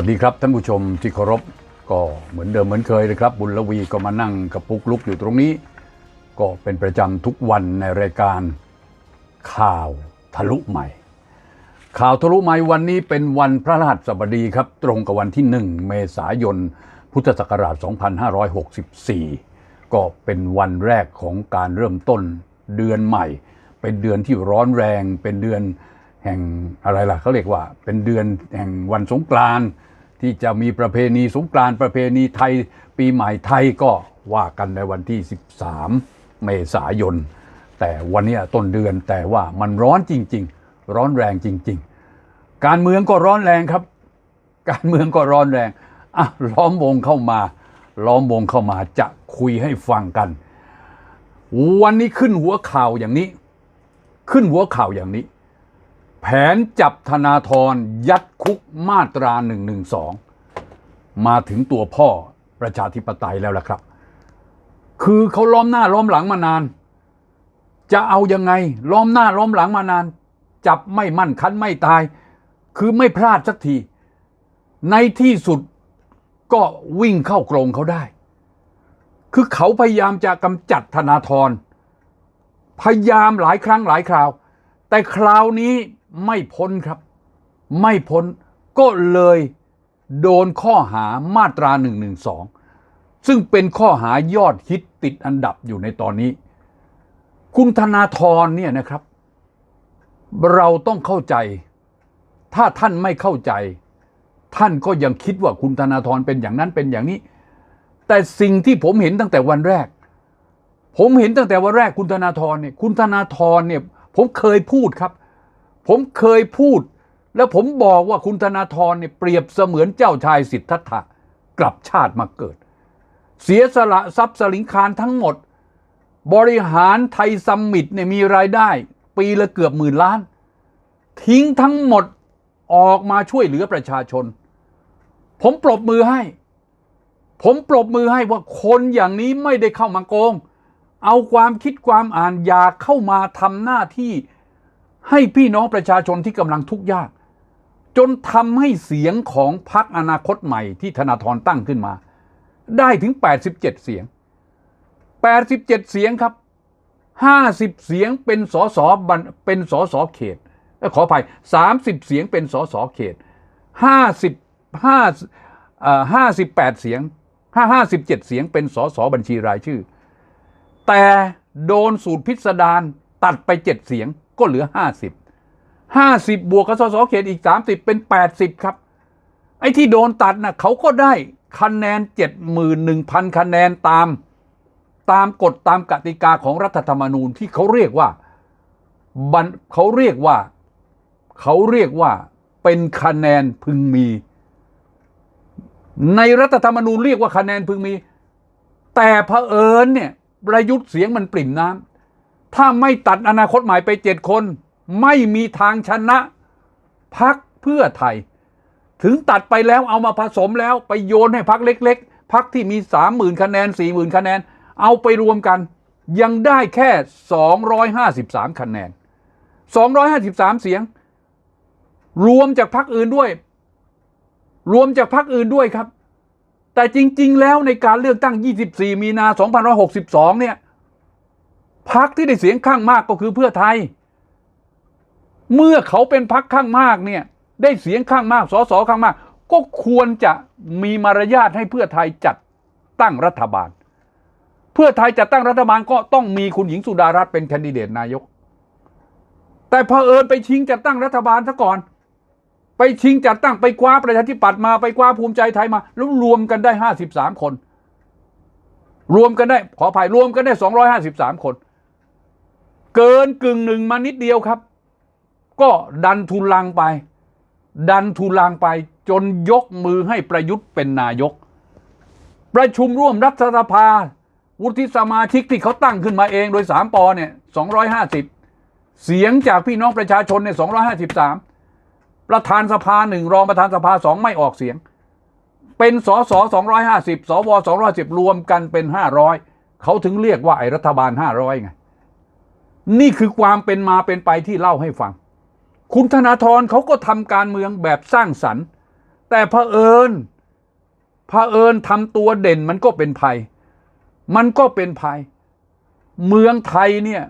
วัสดีครับท่านผู้ชมที่เคารพก็เหมือนเดิมเหมือนเคยเลยครับ บุญละวีก็มานั่งกับปุกลุกอยู่ตรงนี้ ก็เป็นประจำทุกวันในรายการข่าวทะลุใหม่ ข่าวทะลุใหม่วันนี้เป็นวันพระรหัสบดีครับ ตรงกับวันที่ 1 เมษายน พุทธศักราช 2564 ก็เป็นวันแรกของการเริ่มต้นเดือนใหม่ เป็นเดือนที่ร้อนแรงเป็นเดือนแห่งอะไรล่ะเขาเรียกว่า เป็นเดือนแห่งวันสงกรานต์ ที่จะมีประเพณีสงกรานต์ประเพณีไทยปีใหม่ไทยก็ว่ากันในวันที่ 13 เมษายน แต่วันนี้ต้นเดือนแต่ว่ามันร้อนจริง ๆ ร้อนแรงจริง ๆ การเมืองก็ร้อนแรงครับ การเมืองก็ร้อนแรงอะล้อมวงเข้ามา ล้อมวงเข้ามาจะคุยให้ฟังกัน วันนี้ขึ้นหัวข่าวอย่างนี้ ขึ้นหัวข่าวอย่างนี้ แผนจับธนาธรยัดคุกมาตรา1นึมาถึงตัวพ่อประชาธิปไตยแล้วล่ะครับ คือเขาล้อมหน้าล้อมหลังมานาน จะเอายังไงล้อมหน้าล้อมหลังมานาน จับไม่มั่นคันไม่ตาย คือไม่พลาดสักที ในที่สุดก็วิ่งเข้ากรงเขาได้ คือเขาพยายามจะกำจัดธนาธรพยายามหลายครั้งหลายคราว แต่คราวนี้ ไม่พ้นครับ ไม่พ้นก็เลยโดนข้อหามาตรา1นึซึ่งเป็นข้อหายอดฮิตติดอันดับอยู่ในตอนนี้ คุณธนาธรเนี่ยนะครับ เราต้องเข้าใจ ถ้าท่านไม่เข้าใจ ท่านก็ยังคิดว่าคุณธนาธรเป็นอย่างนั้นเป็นอย่างนี้ แต่สิ่งที่ผมเห็นตั้งแต่วันแรก ผมเห็นตั้งแต่วันแรกคุณธนาธรเนี่ยคุณธนาธรเนี่ยผมเคยพูดครับ ผมเคยพูด แล้วผมบอกว่าคุณธนาธรเนี่ยเปรียบเสมือนเจ้าชายสิทธัตถะกลับชาติมาเกิด เสียสละทรัพย์สลิงคารทั้งหมด บริหารไทยซัมมิตเนี่ยมีรายได้ ปีละเกือบหมื่นล้าน ทิ้งทั้งหมดออกมาช่วยเหลือประชาชน ผมปรบมือให้ ผมปรบมือให้ว่าคนอย่างนี้ไม่ได้เข้ามาโกง เอาความคิดความอ่านอยากเข้ามาทำหน้าที่ ให้พี่น้องประชาชนที่กำลังทุกข์ยาก จนทำให้เสียงของพรรคอนาคตใหม่ที่ธนาธรตั้งขึ้นมา ได้ถึง 87 เสียง 87 เสียงครับ 50 เสียงเป็นสสบัญเป็นสสเขตขออภัย 30 เสียงเป็นสสเขต 50 5เอ่อ58 เสียง57 เสียงเป็นสสบัญชีรายชื่อ แต่โดนสูตรพิสดารตัดไป 7 เสียง ก็เหลือ 50 50 บวกกับสสเขตอีก 30 เป็น 80 ครับ ไอ้ที่โดนตัดนะเขาก็ได้คะแนน 71,000 คะแนนตาม ตามกฎตามกติกาของรัฐธรรมนูญที่เขาเรียกว่าบันเขาเรียกว่า เขาเรียกว่าเป็นคะแนนพึงมี ในรัฐธรรมนูญเรียกว่าคะแนนพึงมี แต่เผอิญเนี่ยประยุทธ์เสียงมันปริ่มน้ำ ถ้าไม่ตัดอนาคตใหม่ไปเจ็ดคน ไม่มีทางชนะพักเพื่อไทย ถึงตัดไปแล้วเอามาผสมแล้วไปโยนให้พักเล็ก ๆพักที่มีสามหมื่นคะแนนสี่หมื่นคะแนน เอาไปรวมกัน ยังได้แค่253คะแนน253เสียง รวมจากพักอื่นด้วย รวมจากพักอื่นด้วยครับ แต่จริง ๆ แล้วในการเลือกตั้ง 24 มีนา 2562 เนี่ย พักที่ได้เสียงข้างมากก็คือเพื่อไทย เมื่อเขาเป็นพักข้างมากเนี่ย ได้เสียงข้างมากสสข้างมาก ก็ควรจะมีมารยาทให้เพื่อไทยจัดตั้งรัฐบาล เพื่อไทยจัดตั้งรัฐบาลก็ต้องมีคุณหญิงสุดารัตน์เป็นแคนดิเดตนายก แต่เผอิญไปชิงจัดตั้งรัฐบาลซะก่อน ไปชิงจัดตั้งไปคว้าประชาธิปัตย์มาไปคว้าภูมิใจไทยมาแล้วรวมกันได้ห้าสิบสามคน รวมกันได้ขออภัยรวมกันได้สองร้อยห้าสิบสามคน เกินกึ่งหนึ่งมานิดเดียวครับ ก็ดันทุลังไป ดันทุลังไปจนยกมือให้ประยุทธ์เป็นนายก ประชุมร่วมรัฐสภา วุฒิสมาชิกที่เขาตั้งขึ้นมาเองโดยสามปอเนี่ยสองร้อยห้าสิบเสียงจากพี่น้องประชาชนเนี่ยสองร้อยห้าสิบสามประธานสภาหนึ่งรองประธานสภาสองไม่ออกเสียง เป็นสสสองร้อยห้าสิบสวสองร้อยสิบรวมกันเป็นห้าร้อยเขาถึงเรียกว่าไอรัฐบาลห้าร้อยไง นี่คือความเป็นมาเป็นไปที่เล่าให้ฟัง คุณธนาธรเขาก็ทำการเมืองแบบสร้างสรรค์ แต่เผอิญเผอิญทำตัวเด่นมันก็เป็นภัย มันก็เป็นภัย เมืองไทยเนี่ย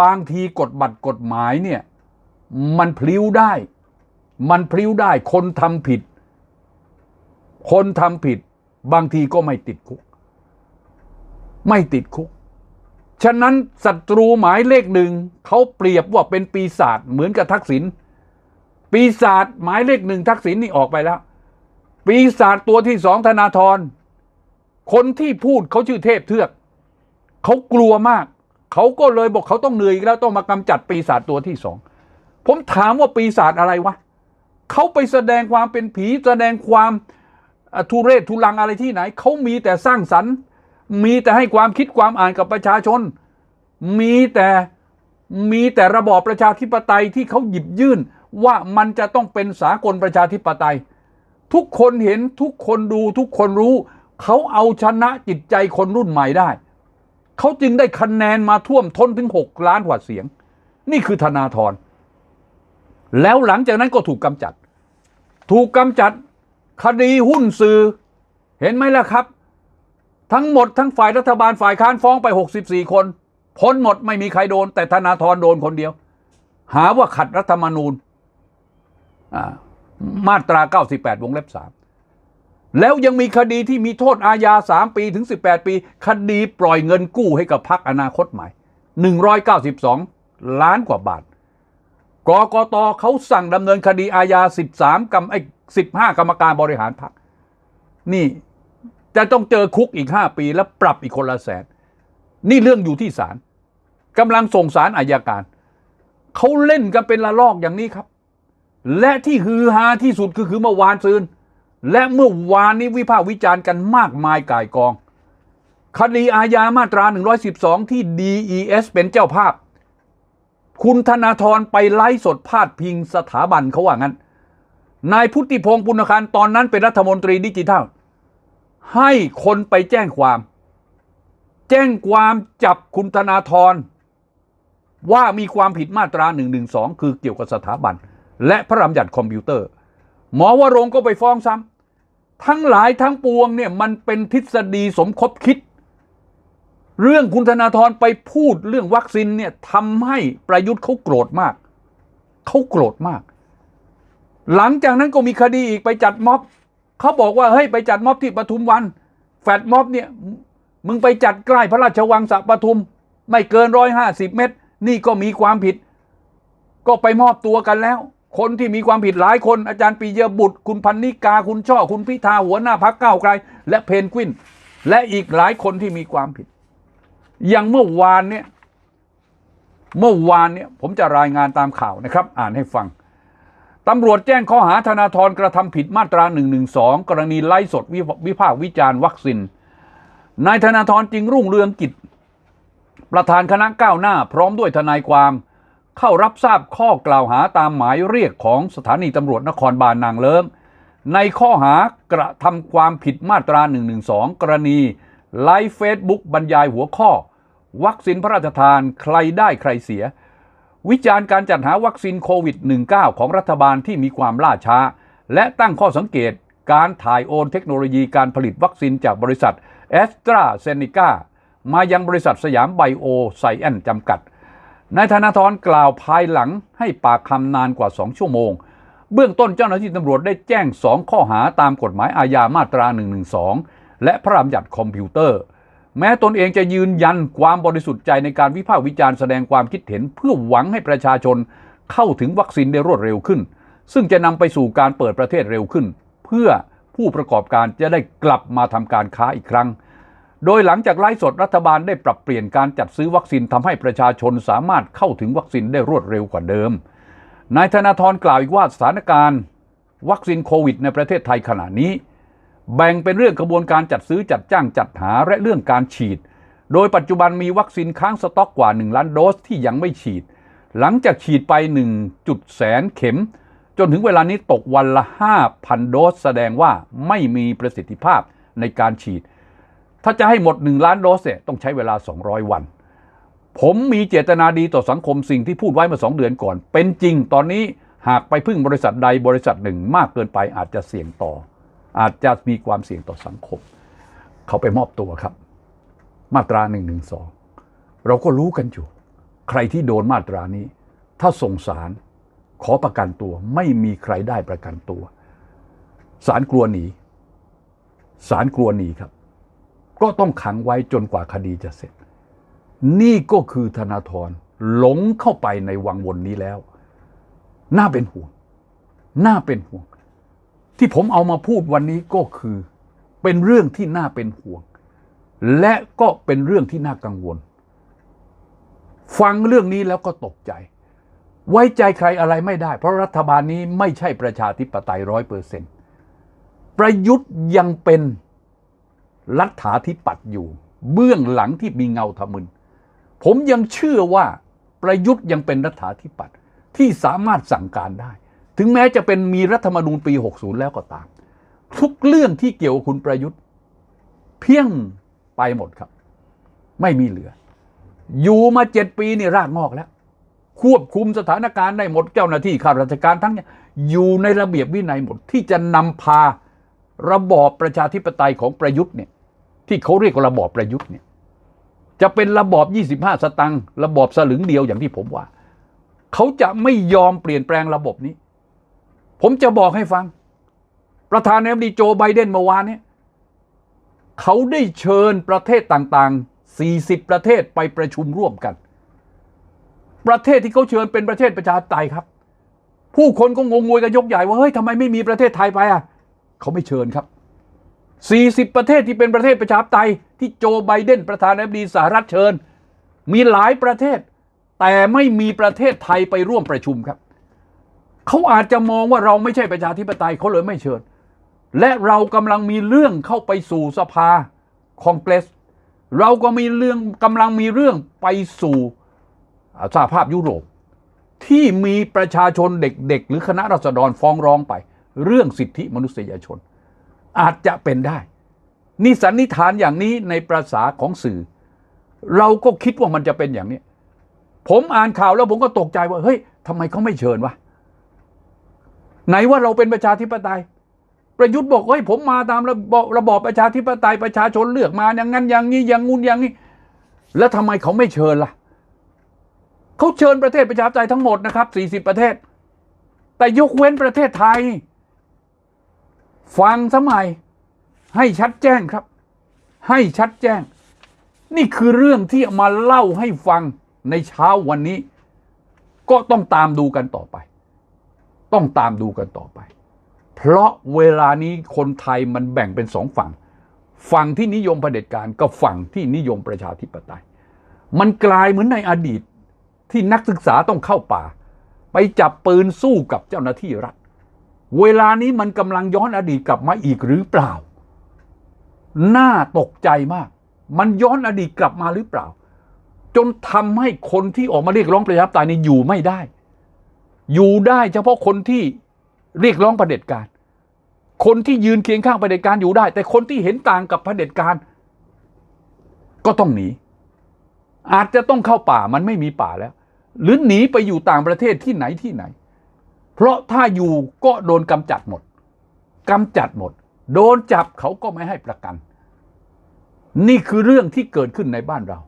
บางทีกฎบัตรกฎหมายเนี่ยมันพลิ้วได้ มันพลิ้วได้ คนทำผิด คนทำผิด บางทีก็ไม่ติดคุก ไม่ติดคุก ฉะนั้นศัตรูหมายเลขหนึ่งเขาเปรียบว่าเป็นปีศาจเหมือนกับทักษิณปีศาจหมายเลขหนึ่งทักษิณนี่ออกไปแล้ว ปีศาจตัวที่สองธนาธรคนที่พูดเขาชื่อเทพเทือกเขากลัวมาก เขาก็เลยบอกเขาต้องเหนื่อยแล้วต้องมากำจัดปีศาจตัวที่สองผมถามว่าปีศาจอะไรวะเขาไปแสดงความเป็นผีแสดงความทุเรศทุลังอะไรที่ไหน เขามีแต่สร้างสรรค์ มีแต่ให้ความคิดความอ่านกับประชาชน มีแต่มีแต่ระบอบประชาธิปไตยที่เขาหยิบยื่นว่ามันจะต้องเป็นสากลประชาธิปไตย ทุกคนเห็นทุกคนดูทุกคนรู้ เขาเอาชนะจิตใจคนรุ่นใหม่ได้ เขาจึงได้คะแนนมาท่วมท้นถึง 6 ล้านกว่าเสียง นี่คือธนาธรแล้วหลังจากนั้นก็ถูกกำจัด ถูกกำจัดคดีหุ้นสื่อ เห็นไหมล่ะครับ ทั้งหมดทั้งฝ่ายรัฐบาลฝ่ายค้านฟ้องไป 64 คนพ้นหมดไม่มีใครโดน แต่ธนาธรโดนคนเดียว หาว่าขัดรัฐธรรมนูญมาตรา 98 วงเล็บ 3 แล้วยังมีคดีที่มีโทษอาญา 3 ปีถึง 18 ปี คดีปล่อยเงินกู้ให้กับพรรคอนาคตใหม่ 192 ล้านกว่าบาทกกตเขาสั่งดำเนินคดีอาญา 13กรรมไอ้15 กรรมการบริหารพรรคนี่ จะต้องเจอคุกอีก 5 ปีแล้วปรับอีกคนละแสน นี่เรื่องอยู่ที่ศาลกำลังส่งสารอายการ เขาเล่นกันเป็นละลอกอย่างนี้ครับ และที่ฮือฮาที่สุดคือคือเมื่อวานซืนและเมื่อวานนี้วิพากษ์วิจารณ์กันมากมายก่ายกอง คดีอาญามาตรา 112 ที่ DES เป็นเจ้าภาพ คุณธนาธรไปไลฟ์สดพาดพิงสถาบันเขาว่างั้น นายพุทธิพงศ์ปุณคันตอนนั้นเป็นรัฐมนตรีดิจิทัล ให้คนไปแจ้งความ แจ้งความจับคุณธนาธรว่ามีความผิดมาตรา 112 คือเกี่ยวกับสถาบัน และพระราชบัญญัติคอมพิวเตอร์ หมอวรงก็ไปฟ้องซ้ำทั้งหลายทั้งปวงเนี่ยมันเป็นทฤษฎีสมคบคิด เรื่องคุณธนาธรไปพูดเรื่องวัคซีนเนี่ยทำให้ประยุทธ์เขาโกรธมาก เขาโกรธมาก หลังจากนั้นก็มีคดีอีกไปจัดม็อบ เขาบอกว่าเฮ้ยไปจัดม็อบที่ปทุมวัน แฟดม็อบเนี่ยมึงไปจัดใกล้พระราชวังสัปทุม ไม่เกินร้อยห้าสิบเมตร นี่ก็มีความผิด ก็ไปมอบตัวกันแล้ว คนที่มีความผิดหลายคน อาจารย์ปีเยบุตร คุณพันนิกาคุณช่อคุณพิธาหัวหน้าพักเก้าไกล และเพนกวิน และอีกหลายคนที่มีความผิด อย่างเมื่อวานเนี่ยเมื่อวานเนี่ยผมจะรายงานตามข่าวนะครับ อ่านให้ฟัง ตำรวจแจ้งข้อหาธนาธรกระทำผิดมาตรา 112 กรณีไล่สดวิพากษ์วิจารณ์วัคซีนนายธนาธรจึงรุ่งเรืองกิจ ประธานคณะก้าวหน้า พร้อมด้วยทนายความ เข้ารับทราบข้อกล่าวหาตามหมายเรียกของสถานีตำรวจนครบาลนางเลิ้งในข้อหากระทำความผิดมาตรา 112 กรณี ไลฟ์เฟซบุ๊กบรรยายหัวข้อ วัคซีนพระราชทานใครได้ใครเสีย วิจารณ์การจัดหาวัคซีนโควิด -19 ของรัฐบาลที่มีความล่าช้า และตั้งข้อสังเกตการถ่ายโอนเทคโนโลยีการผลิตวัคซีนจากบริษัทแอสตราเซเนกามายังบริษัทสยามไบโอไซแอนจำกัด นายธนาธรกล่าวภายหลังให้ปากคำนานกว่า 2 ชั่วโมง เบื้องต้นเจ้าหน้าที่ตำรวจได้แจ้ง 2 ข้อหาตามกฎหมายอาญามาตรา 112 และพระราชบัญญัติคอมพิวเตอร์ แม้ตนเองจะยืนยันความบริสุทธิ์ใจในการวิพากษ์วิจารณ์แสดงความคิดเห็นเพื่อหวังให้ประชาชนเข้าถึงวัคซีนได้รวดเร็วขึ้น ซึ่งจะนำไปสู่การเปิดประเทศเร็วขึ้น เพื่อผู้ประกอบการจะได้กลับมาทำการค้าอีกครั้ง โดยหลังจากไลฟ์สดรัฐบาลได้ปรับเปลี่ยนการจัดซื้อวัคซีนทำให้ประชาชนสามารถเข้าถึงวัคซีนได้รวดเร็วกว่าเดิม นายธนาธรกล่าวอีกว่าสถานการณ์ วัคซีนโควิดในประเทศไทยขณะนี้ แบ่งเป็นเรื่องกระบวนการจัดซื้อจัดจ้างจัดหาและเรื่องการฉีด โดยปัจจุบันมีวัคซีนค้างสต็อกกว่า 1 ล้านโดสที่ยังไม่ฉีด หลังจากฉีดไป 1 จุดแสนเข็ม จนถึงเวลานี้ตกวันละ 5,000 โดส แสดงว่าไม่มีประสิทธิภาพในการฉีด ถ้าจะให้หมด 1 ล้านโดสเนี่ยต้องใช้เวลา 200 วัน ผมมีเจตนาดีต่อสังคมสิ่งที่พูดไว้มื่อ2เดือนก่อน เป็นจริงตอนนี้หากไปพึ่งบริษัทใดบริษัทหนึ่งมากเกินไปอาจจะเสี่ยงต่อ อาจจะมีความเสี่ยงต่อสังคม เขาไปมอบตัวครับ มาตรา1นึเราก็รู้กันอยู่ ใครที่โดนมาตรานี้ ถ้าส่งสารขอประกันตัวไม่มีใครได้ประกันตัวศาลกลัวหนีศาลกลัวหนีครับ ก็ต้องขังไว้จนกว่าคดีจะเสร็จ นี่ก็คือธนาธรหลงเข้าไปในวังวนนี้แล้ว น่าเป็นห่วง น่าเป็นห่วง ที่ผมเอามาพูดวันนี้ก็คือเป็นเรื่องที่น่าเป็นห่วง และก็เป็นเรื่องที่น่ากังวล ฟังเรื่องนี้แล้วก็ตกใจ ไว้ใจใครอะไรไม่ได้ เพราะรัฐบาลนี้ไม่ใช่ประชาธิปไตยร้อยเปอร์เซ็นต์ประยุทธ์ยังเป็นรัฐาธิปัตย์อยู่ เบื้องหลังที่มีเงาทะมึน ผมยังเชื่อว่าประยุทธ์ยังเป็นรัฐาธิปัตย์ที่สามารถสั่งการได้ ถึงแม้จะเป็นมีรัฐธรรมนูญปี 60 แล้วก็ตาม ทุกเรื่องที่เกี่ยวกับคุณประยุทธ์เพียงไปหมดครับ ไม่มีเหลือ อยู่มาเจ็ดปีนี่รากงอกแล้ว ควบคุมสถานการณ์ได้หมดเจ้าหน้าที่ข้าราชการทั้งนี่ยอยู่ในระเบียบวินัยหมด ที่จะนำพาระบอบประชาธิปไตยของประยุทธ์เนี่ย ที่เขาเรียกว่าระบอบประยุทธ์เนี่ย จะเป็นระบอบ 25 สตังค์ระบอบสลึงเดียวอย่างที่ผมว่า เขาจะไม่ยอมเปลี่ยนแปลงระบบนี้ ผมจะบอกให้ฟัง ประธานาธิบดีโจไบเดนเมื่อวานเนี่ยเขาได้เชิญประเทศต่างๆ 40 ประเทศไปประชุมร่วมกัน ประเทศที่เขาเชิญเป็นประเทศประชาธิปไตยครับ ผู้คนก็งงงวยกันยกใหญ่ว่าเฮ้ยทำไมไม่มีประเทศไทยไปอะเขาไม่เชิญครับ 40 ประเทศที่เป็นประเทศประชาธิปไตย ที่โจไบเดนประธานาธิบดีสหรัฐเชิญ มีหลายประเทศ แต่ไม่มีประเทศไทยไปร่วมประชุมครับ เขาอาจจะมองว่าเราไม่ใช่ประชาธิปไตยเขาเลยไม่เชิญ และเรากำลังมีเรื่องเข้าไปสู่สภาคองเกรสเราก็มีเรื่องกำลังมีเรื่องไปสู่สหภาพยุโรป ที่มีประชาชนเด็กๆ หรือคณะรัษฎรฟ้องร้องไป เรื่องสิทธิมนุษยชน อาจจะเป็นได้ นี่สันนิษฐานอย่างนี้ในประษาของสื่อ เราก็คิดว่ามันจะเป็นอย่างนี้ ผมอ่านข่าวแล้วผมก็ตกใจว่า เฮ้ยทำไมเขาไม่เชิญวะ ไหนว่าเราเป็นประชาธิปไตย ประยุทธ์บอกเฮ้ยผมมาตามระบอบระบอบประชาธิปไตยประชาชนเลือกมาอย่างนั้นอย่างนี้อย่างงู้นอย่างนี้ แล้วทำไมเขาไม่เชิญล่ะเขาเชิญประเทศประชาธิปไตยทั้งหมดนะครับ 40 ประเทศ แต่ยกเว้นประเทศไทย ฟังสมัยให้ชัดแจ้งครับ ให้ชัดแจ้ง นี่คือเรื่องที่มาเล่าให้ฟังในเช้าวันนี้ ก็ต้องตามดูกันต่อไป ต้องตามดูกันต่อไป เพราะเวลานี้คนไทยมันแบ่งเป็นสองฝั่ง ฝั่งที่นิยมเผด็จการกับฝั่งที่นิยมประชาธิปไตย มันกลายเหมือนในอดีตที่นักศึกษาต้องเข้าป่า ไปจับปืนสู้กับเจ้าหน้าที่รัฐ เวลานี้มันกำลังย้อนอดีตกลับมาอีกหรือเปล่า น่าตกใจมาก มันย้อนอดีตกลับมาหรือเปล่า จนทำให้คนที่ออกมาเรียกร้องประชาธิปไตยนี่อยู่ไม่ได้ อยู่ได้เฉพาะคนที่เรียกร้องประเด็จการ คนที่ยืนเคียงข้างประเด็จการอยู่ได้ แต่คนที่เห็นต่างกับประเด็จการ ก็ต้องหนี อาจจะต้องเข้าป่ามันไม่มีป่าแล้ว หรือหนีไปอยู่ต่างประเทศที่ไหนที่ไหน เพราะถ้าอยู่ก็โดนกำจัดหมดกำจัดหมด โดนจับเขาก็ไม่ให้ประกัน นี่คือเรื่องที่เกิดขึ้นในบ้านเรา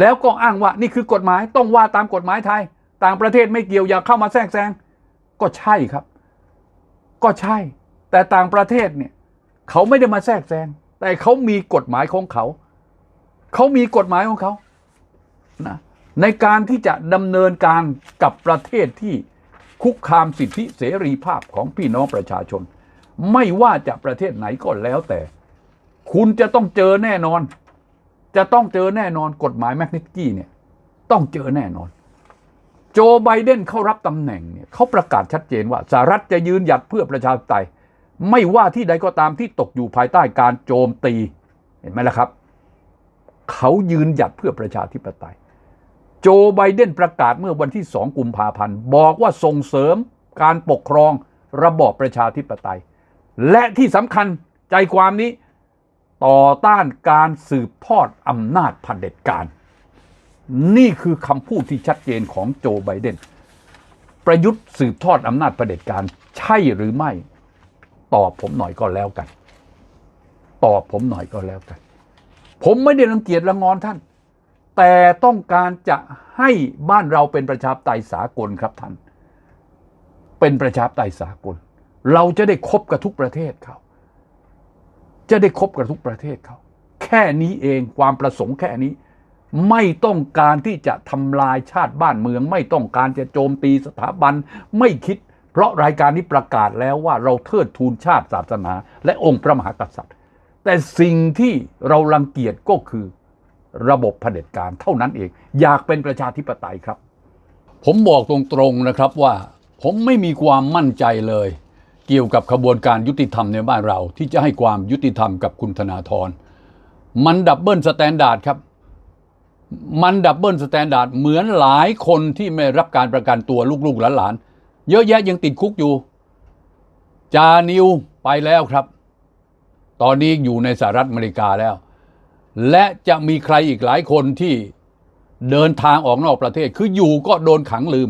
แล้วก็อ้างว่านี่คือกฎหมายต้องว่าตามกฎหมายไทย ต่างประเทศไม่เกี่ยวอย่าเข้ามาแทรกแซงก็ใช่ครับ ก็ใช่ แต่ต่างประเทศเนี่ย เขาไม่ได้มาแทรกแซงแต่เขามีกฎหมายของเขา เขามีกฎหมายของเขานะในการที่จะดำเนินการกับประเทศที่คุกคามสิทธิเสรีภาพของพี่น้องประชาชน ไม่ว่าจะประเทศไหนก็แล้วแต่ คุณจะต้องเจอแน่นอน จะต้องเจอแน่นอนกฎหมายแมกนิตกี้เนี่ย ต้องเจอแน่นอน โจไบเดนเข้ารับตำแหน่งเนี่ยเขาประกาศชัดเจนว่าสหรัฐจะยืนหยัดเพื่อประชาธิปไตย ไม่ว่าที่ใดก็ตามที่ตกอยู่ภายใต้การโจมตีเห็นไหมล่ะครับ เขายืนหยัดเพื่อประชาธิปไตย โจไบเดนประกาศเมื่อวันที่2กุมภาพันธ์บอกว่าส่งเสริมการปกครองระบอบประชาธิปไตย และที่สำคัญใจความนี้ต่อต้านการสืบทอดอำนาจเผด็จการ นี่คือคำพูดที่ชัดเจนของโจไบเดน ประยุทธ์สืบทอดอำนาจเผด็จการใช่หรือไม่ ตอบผมหน่อยก็แล้วกัน ตอบผมหน่อยก็แล้วกัน ผมไม่ได้รังเกียจละงอนท่าน แต่ต้องการจะให้บ้านเราเป็นประชาธิปไตยสากลครับท่าน เป็นประชาธิปไตยสากล เราจะได้คบกับทุกประเทศเขา จะได้คบกับทุกประเทศเขา แค่นี้เองความประสงค์แค่นี้ ไม่ต้องการที่จะทำลายชาติบ้านเมือง ไม่ต้องการจะโจมตีสถาบันไม่คิด เพราะรายการนี้ประกาศแล้วว่าเราเทิดทูนชาติศาสนา และองค์พระมหากษัตริย์ แต่สิ่งที่เรารังเกียจก็คือระบบเผด็จการเท่านั้นเอง อยากเป็นประชาธิปไตยครับ ผมบอกตรงๆนะครับว่า ผมไม่มีความมั่นใจเลย เกี่ยวกับขบวนการยุติธรรมในบ้านเรา ที่จะให้ความยุติธรรมกับคุณธนาธรมันดับเบิลสแตนดาร์ดครับ มันดับเบิลสแตนดาร์ดเหมือนหลายคนที่ไม่รับการประกันตัวลูกๆหลานๆเยอะแยะยังติดคุกอยู่ จานิวไปแล้วครับ ตอนนี้อยู่ในสหรัฐอเมริกาแล้ว และจะมีใครอีกหลายคนที่เดินทางออกนอกประเทศ คืออยู่ก็โดนขังลืม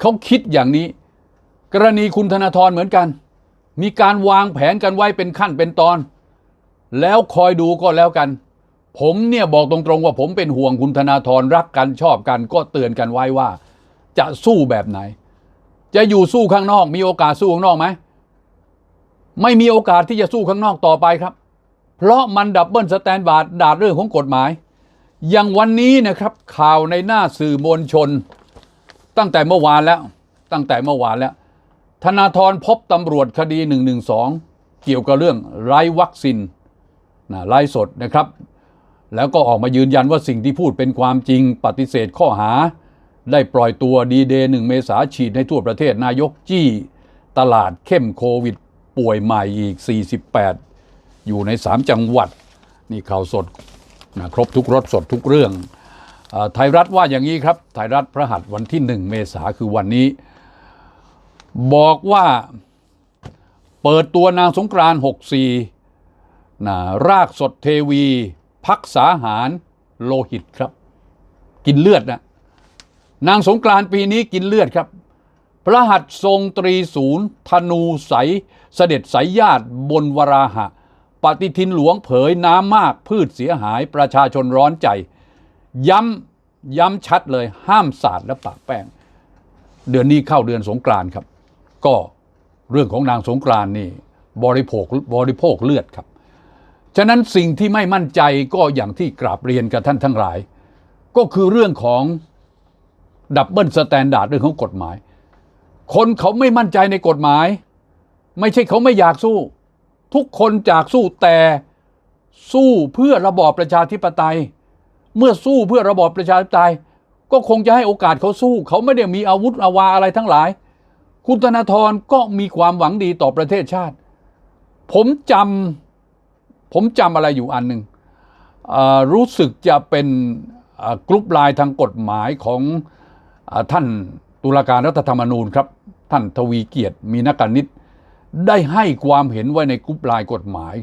เขาคิดอย่างนี้ กรณีคุณธนาธรเหมือนกัน มีการวางแผนกันไว้เป็นขั้นเป็นตอน แล้วคอยดูก็แล้วกัน ผมเนี่ยบอกตรงๆว่าผมเป็นห่วงคุณธนาธรรักกันชอบกัน ก็เตือนกันไว้ว่า จะสู้แบบไหน จะอยู่สู้ข้างนอก มีโอกาสสู้ข้างนอกไหมไม่มีโอกาสที่จะสู้ข้างนอกต่อไปครับ เพราะมันดับเบิลสแตนบาร์ดดาดเรื่องของกฎหมาย อย่างวันนี้นะครับ ข่าวในหน้าสื่อมวลชน ตั้งแต่เมื่อวานแล้ว ตั้งแต่เมื่อวานแล้ว ธนาธรพบตำรวจคดี1นึเกี่ยวกับเรื่องไร้วัคซีนนะไร้สดนะครับ แล้วก็ออกมายืนยันว่าสิ่งที่พูดเป็นความจริงปฏิเสธข้อหา ได้ปล่อยตัวดีเดย์หนึ่งเมษาฉีดในทั่วประเทศนายกจี้ ตลาดเข้มโควิด ป่วยใหม่อีก 48 อยู่ใน 3 จังหวัด นี่ข่าวสดนะครบทุกรสสดทุกเรื่องอไทยรัฐว่าอย่างนี้ครับ ไทยรัฐพระหัสวันที่ 1 เมษาคือวันนี้ บอกว่าเปิดตัวนางสงกรานต์64นะรากสดเทวี พักษาหารโลหิตครับ กินเลือดนะนางสงกรานปีนี้กินเลือดครับ พระหัตทรงตรีศูนย์ธนูใสเสด็จสายญาติบนวราหะ ปฏิทินหลวงเผยน้ำมากพืชเสียหายประชาชนร้อนใจ ย้ำย้ำชัดเลยห้ามสาดและปะแป้ง เดือนนี้เข้าเดือนสงกรานครับ ก็เรื่องของนางสงกรานนี่บริโภคบริโภคเลือดครับ ฉะนั้นสิ่งที่ไม่มั่นใจก็อย่างที่กราบเรียนกับท่านทั้งหลาย ก็คือเรื่องของดับเบิลสแตนดาร์ดเรื่องของกฎหมาย คนเขาไม่มั่นใจในกฎหมาย ไม่ใช่เขาไม่อยากสู้ ทุกคนจากสู้แต่สู้เพื่อระบอบประชาธิปไตย เมื่อสู้เพื่อระบอบประชาธิปไตย ก็คงจะให้โอกาสเขาสู้ เขาไม่ได้มีอาวุธอาวาอะไรทั้งหลาย คุณธนาธรก็มีความหวังดีต่อประเทศชาติ ผมจำ ผมจำอะไรอยู่อันหนึ่งรู้สึกจะเป็นกรุ๊ปไลน์ทางกฎหมายของอท่านตุลาการรัฐธรรมนูญครับ ท่านทวีเกียรติมีนักการนิตได้ให้ความเห็นไว้ในกรุ๊ปไลน์กฎหมาย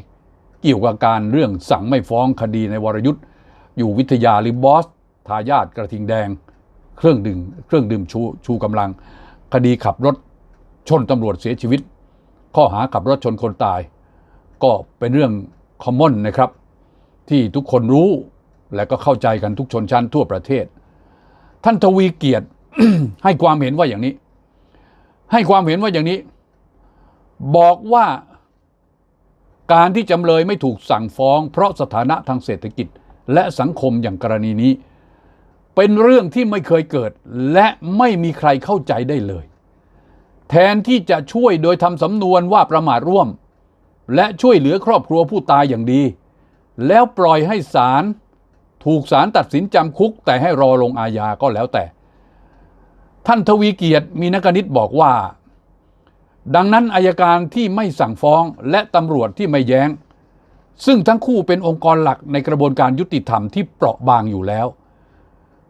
เกี่ยวกับการเรื่องสั่งไม่ฟ้องคดีในวรยุทธ์อยู่วิทยาหรือบอสทายาทกระทิงแดง เครื่องดื่มเครื่องดื่มชูชูกำลัง คดีขับรถชนตำรวจเสียชีวิต ข้อหาขับรถชนคนตาย ก็เป็นเรื่อง คอมมอนนะครับ ที่ทุกคนรู้และก็เข้าใจกันทุกชนชั้นทั่วประเทศ ท่านทวีเกียรติให้ความเห็นว่าอย่างนี้ ให้ความเห็นว่าอย่างนี้ บอกว่าการที่จำเลยไม่ถูกสั่งฟ้อง เพราะสถานะทางเศรษฐกิจและสังคมอย่างกรณีนี้ เป็นเรื่องที่ไม่เคยเกิด และไม่มีใครเข้าใจได้เลย แทนที่จะช่วยโดยทำสำนวนว่าประมาทร่วม และช่วยเหลือครอบครัวผู้ตายอย่างดี แล้วปล่อยให้ศาลถูกศาลตัดสินจำคุก แต่ให้รอลงอาญาก็แล้วแต่ ท่านทวีเกียรติมีนักนิตบอกว่า ดังนั้นอายการที่ไม่สั่งฟ้องและตำรวจที่ไม่แย้ง ซึ่งทั้งคู่เป็นองค์กรหลักในกระบวนการยุติธรรมที่เปราะบางอยู่แล้ว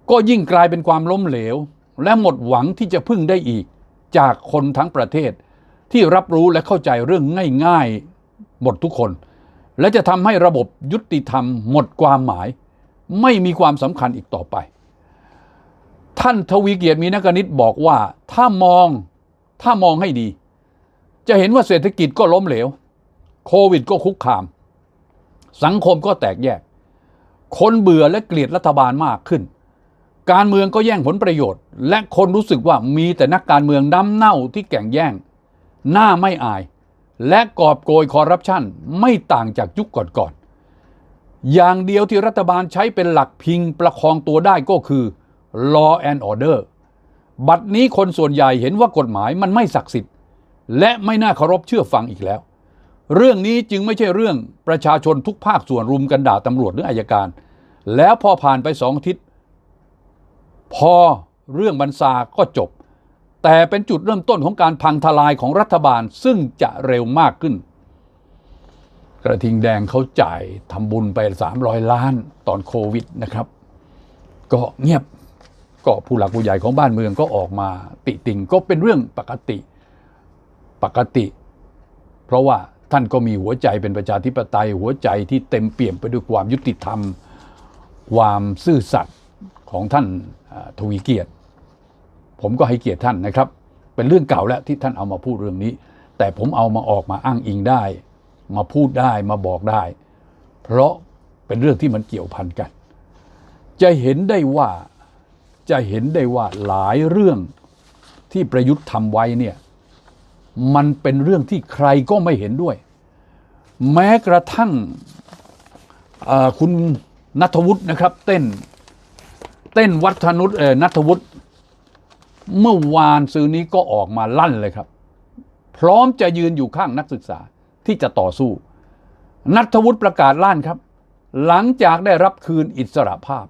ก็ยิ่งกลายเป็นความล้มเหลว และหมดหวังที่จะพึ่งได้อีกจากคนทั้งประเทศที่รับรู้และเข้าใจเรื่องง่าย ๆ หมดทุกคน และจะทำให้ระบบยุติธรรมหมดความหมาย ไม่มีความสำคัญอีกต่อไป ท่านทวีเกียรติมีนักนิตบอกว่าถ้ามองถ้ามองให้ดี จะเห็นว่าเศรษฐกิจก็ล้มเหลว โควิดก็คุกคาม สังคมก็แตกแยก คนเบื่อและเกลียดรัฐบาลมากขึ้น การเมืองก็แย่งผลประโยชน์ และคนรู้สึกว่ามีแต่นักการเมืองน้ำเน่าที่แก่งแย่ง หน้าไม่อาย และกอบโกยคอร์รัปชันไม่ต่างจากยุคก่อนๆ อย่างเดียวที่รัฐบาลใช้เป็นหลักพิงประคองตัวได้ก็คือ law and order บัดนี้คนส่วนใหญ่เห็นว่ากฎหมายมันไม่ศักดิ์สิทธิ์ และไม่น่าเคารพเชื่อฟังอีกแล้ว เรื่องนี้จึงไม่ใช่เรื่องประชาชนทุกภาคส่วนรุมกันด่าตำรวจหรืออายการ แล้วพอผ่านไปสองอาทิตย์พอเรื่องบันซาก็จบ แต่เป็นจุดเริ่มต้นของการพังทลายของรัฐบาลซึ่งจะเร็วมากขึ้น กระทิงแดงเขาจ่ายทำบุญไป 300 ล้านตอนโควิดนะครับ ก็เงียบก็ผู้หลักผู้ใหญ่ของบ้านเมืองก็ออกมาติติงก็เป็นเรื่องปกติปกติ เพราะว่าท่านก็มีหัวใจเป็นประชาธิปไตย หัวใจที่เต็มเปี่ยมไปด้วยความยุติธรรม ความซื่อสัตย์ของท่านทวีเกียรติ ผมก็ให้เกียรติท่านนะครับ เป็นเรื่องเก่าแล้วที่ท่านเอามาพูดเรื่องนี้ แต่ผมเอามาออกมาอ้างอิงได้ มาพูดได้มาบอกได้ เพราะเป็นเรื่องที่มันเกี่ยวพันกัน จะเห็นได้ว่าจะเห็นได้ว่าหลายเรื่องที่ประยุทธ์ทำไว้เนี่ยมันเป็นเรื่องที่ใครก็ไม่เห็นด้วย แม้กระทั่งคุณนัทวุฒินะครับ เต้น เต้นวัฒนุษย์เอ่อนัทวุฒิ เมื่อวานซื้อนี้ก็ออกมาลั่นเลยครับ พร้อมจะยืนอยู่ข้างนักศึกษาที่จะต่อสู้ นัทวุฒิประกาศลั่นครับ หลังจากได้รับคืนอิสรภาพ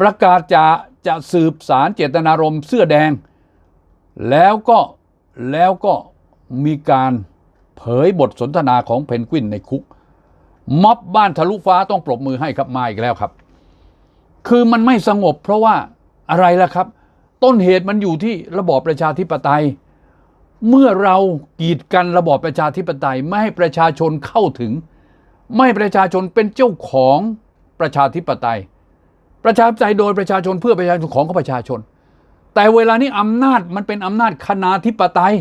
ประกาศจะจะสืบสารเจตนารมณ์เสื้อแดง แล้วก็แล้วก็มีการเผยบทสนทนาของเพนกวินในคุก ม็อบบ้านทะลุฟ้าต้องปรบมือให้ครับมาอีกแล้วครับ คือมันไม่สงบเพราะว่าอะไรล่ะครับ ต้นเหตุมันอยู่ที่ระบอบประชาธิปไตย เมื่อเรากีดกันระบอบประชาธิปไตย ไม่ให้ประชาชนเข้าถึง ไม่ให้ประชาชนเป็นเจ้าของประชาธิปไตย ประชาธิปไตยโดยประชาชนเพื่อประชาชนของประชาชน แต่เวลานี้อำนาจมันเป็นอำนาจคณาธิปไตย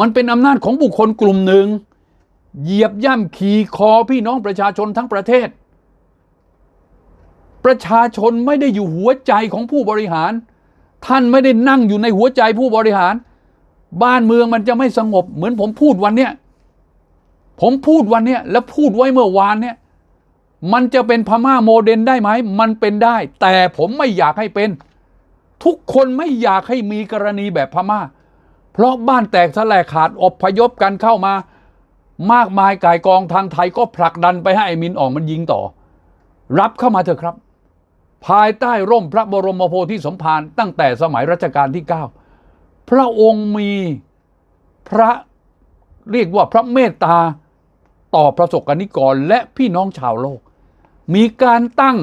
มันเป็นอำนาจของบุคคลกลุ่มหนึ่งเหยียบย่ำขี่คอพี่น้องประชาชนทั้งประเทศ ประชาชนไม่ได้อยู่หัวใจของผู้บริหาร ท่านไม่ได้นั่งอยู่ในหัวใจผู้บริหาร บ้านเมืองมันจะไม่สงบ เหมือนผมพูดวันเนี้ยผมพูดวันเนี้ยแล้วพูดไว้เมื่อวานเนี่ยมันจะเป็นพม่าโมเดลได้ไหม มันเป็นได้ แต่ผมไม่อยากให้เป็น ทุกคนไม่อยากให้มีกรณีแบบพม่า เพราะบ้านแตกสลายขาดอพยพกันเข้ามา มากมายกายกองทางไทยก็ผลักดันไปให้ไอมินออกมันยิงต่อ รับเข้ามาเถอะครับ ภายใต้ร่มพระบรมโพธิสมภารตั้งแต่สมัยรัชกาลที่ 9 พระองค์มีพระเรียกว่าพระเมตตาต่อประสบกนิกรและพี่น้องชาวโลก มีการตั้ง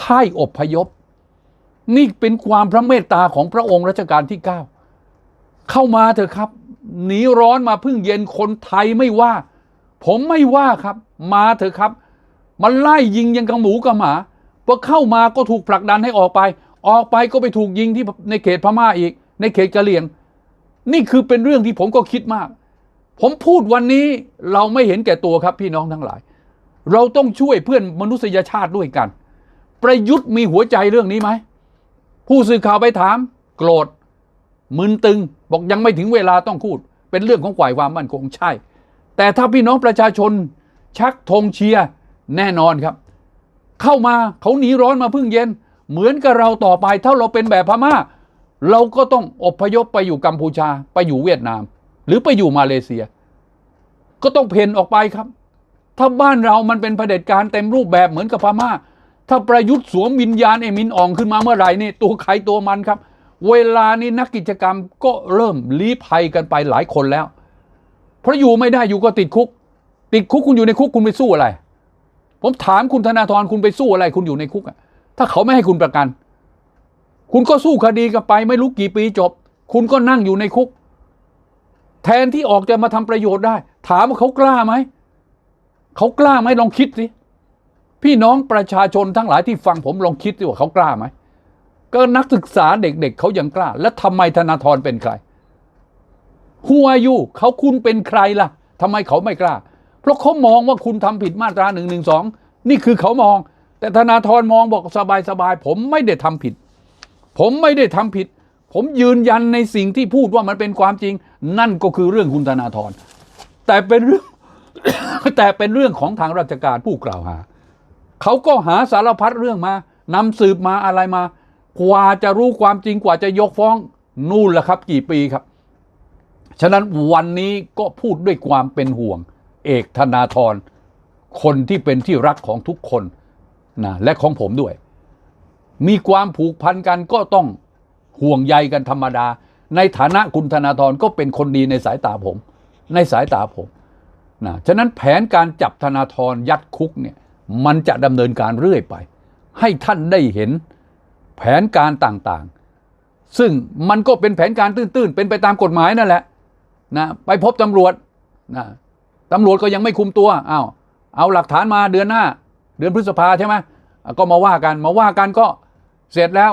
ค่ายอบพยพ นี่เป็นความพระเมตตาของพระองค์รัชกาลที่ 9 เข้ามาเถอะครับ หนีร้อนมาพึ่งเย็นคนไทยไม่ว่า ผมไม่ว่าครับ มาเถอะครับ มันไล่ยิงยังกับหมูกับหมา พอเข้ามาก็ถูกผลักดันให้ออกไป ออกไปก็ไปถูกยิงที่ในเขตพม่าอีก ในเขตกะเหรี่ยง นี่คือเป็นเรื่องที่ผมก็คิดมาก ผมพูดวันนี้เราไม่เห็นแก่ตัวครับพี่น้องทั้งหลาย เราต้องช่วยเพื่อนมนุษยชาติด้วยกัน ประยุทธ์มีหัวใจเรื่องนี้ไหมผู้สื่อข่าวไปถาม โกรธมึนตึง บอกยังไม่ถึงเวลาต้องพูด เป็นเรื่องของฝ่ายความมั่นคงใช่ แต่ถ้าพี่น้องประชาชนชักธงเชียร์แน่นอนครับ เข้ามาเขาหนีร้อนมาพึ่งเย็น เหมือนกับเราต่อไปถ้าเราเป็นแบบพม่า เราก็ต้องอพยพไปอยู่กัมพูชา ไปอยู่เวียดนาม หรือไปอยู่มาเลเซีย ก็ต้องเพ่นออกไปครับ ถ้าบ้านเรามันเป็นเผด็จการเต็มรูปแบบเหมือนกับพม่า ถ้าประยุทธ์สวมวิญญาณไอ้มินอ่องขึ้นมาเมื่อไหร่นี่ตัวใครตัวมันครับ เวลานี้นักกิจกรรมก็เริ่มลี้ภัยกันไปหลายคนแล้ว เพราะอยู่ไม่ได้อยู่ก็ติดคุก ติดคุกคุณอยู่ในคุกคุณไปสู้อะไร ผมถามคุณธนาธรคุณไปสู้อะไร คุณอยู่ในคุกอะถ้าเขาไม่ให้คุณประกัน คุณก็สู้คดีกันไป ไม่รู้กี่ปีจบ คุณก็นั่งอยู่ในคุก แทนที่ออกจะมาทำประโยชน์ได้ ถามว่าเขากล้าไหมเขากล้าไหมลองคิดสิพี่น้องประชาชนทั้งหลายที่ฟังผมลองคิดสิว่าเขากล้าไหมก็นักศึกษาเด็กๆเขายังกล้า แล้วทำไมธนาธรเป็นใครหัวยูเขาคุณเป็นใครล่ะทำไมเขาไม่กล้า เพราะเขามองว่าคุณทำผิดมาตราหนึ่งหนึ่งสองนี่คือเขามอง แต่ธนาธรมองบอกสบายๆผมไม่ได้ทำผิด ผมไม่ได้ทำผิด ผมยืนยันในสิ่งที่พูดว่ามันเป็นความจริง นั่นก็คือเรื่องคุณธนาธรแต่เป็นเรื่องแต่เป็นเรื่องของทางราชการผู้กล่าวหา เขาก็หาสารพัดเรื่องมานำสืบมาอะไรมา กว่าจะรู้ความจริงกว่าจะยกฟ้องนู่นแหละครับ กี่ปีครับ ฉะนั้นวันนี้ก็พูดด้วยความเป็นห่วง เอกธนาธรคนที่เป็นที่รักของทุกคนนะและของผมด้วย มีความผูกพันกันก็ต้องห่วงใยกันธรรมดา ในฐานะคุณธนาธรก็เป็นคนดีในสายตาผม ในสายตาผมนะฉะนั้นแผนการจับธนาธรยัดคุกเนี่ยมันจะดำเนินการเรื่อยไป ให้ท่านได้เห็นแผนการต่างๆ ซึ่งมันก็เป็นแผนการตื้นๆ เป็นไปตามกฎหมายนั่นแหละนะไปพบตำรวจนะ ตำรวจก็ยังไม่คุมตัวอ้าวเอาหลักฐานมาเดือนหน้า เดือนพฤษภาใช่ไหมก็มาว่ากันมาว่ากันก็เสร็จแล้ว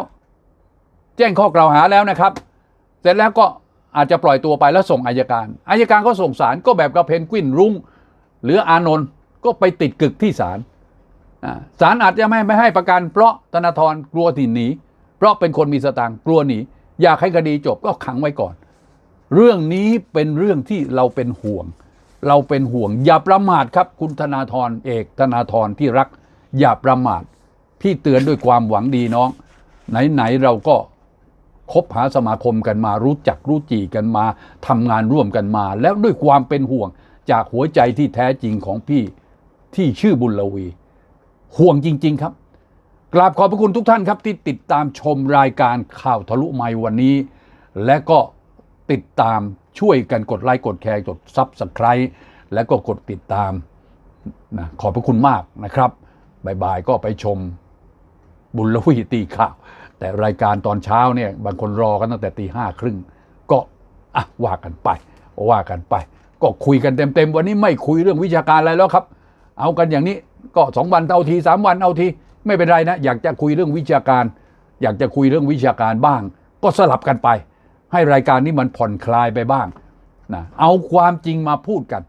แจ้งข้อกล่าวหาแล้วนะครับ เสร็จแล้วก็อาจจะปล่อยตัวไปแล้วส่งอายการอายการก็ส่งสารก็แบบกับเพนกวินรุ้งหรืออานนท์ก็ไปติดกึกที่ศาลศาลอาจจะไม่ไม่ให้ประกัน เพราะธนาธรกลัวที่หนีเพราะเป็นคนมีสตางค์กลัวหนีอยากให้คดีจบก็ขังไว้ก่อน เรื่องนี้เป็นเรื่องที่เราเป็นห่วง เราเป็นห่วง อย่าประมาทครับ คุณธนาธรเอกธนาธรที่รัก อย่าประมาท พี่เตือนด้วยความหวังดีน้อง ไหนๆเราก็คบหาสมาคมกันมารู้จักรู้จีกันมาทำงานร่วมกันมา แล้วด้วยความเป็นห่วงจากหัวใจที่แท้จริงของพี่ที่ชื่อบุญลวี ห่วงจริง ๆ ครับกราบขอบพระคุณทุกท่านครับที่ติดตามชมรายการข่าวทะลุไมวันนี้ และก็ติดตาม ช่วยกันกดไลค์กดแชร์กดซับสไคร b e และก็กดติดตามนะขอบพระคุณมากนะครับบ่ายๆก็ไปชมบุญลวีตีข่าว แต่รายการตอนเช้าเนี่ยบางคนรอกันตั้งแต่ตีห้าครึ่งก็อะว่ากันไป ว่ากันไป ก็คุยกันเต็มๆ วันนี้ไม่คุยเรื่องวิชาการอะไรแล้วครับ เอากันอย่างนี้ก็สองวันเอาทีสามวันเอาทีไม่เป็นไรนะ อยากจะคุยเรื่องวิชาการ อยากจะคุยเรื่องวิชาการบ้าง ก็สลับกันไป ให้รายการนี้มันผ่อนคลายไปบ้างนะเอาความจริงมาพูดกัน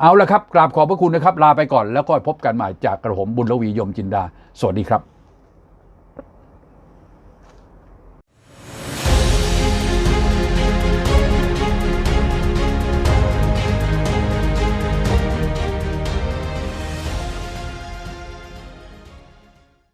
เอาละครับ กราบขอบพระคุณนะครับ ลาไปก่อนแล้วก็พบกันใหม่จากกระผมบุญลวียมจินดา สวัสดีครับ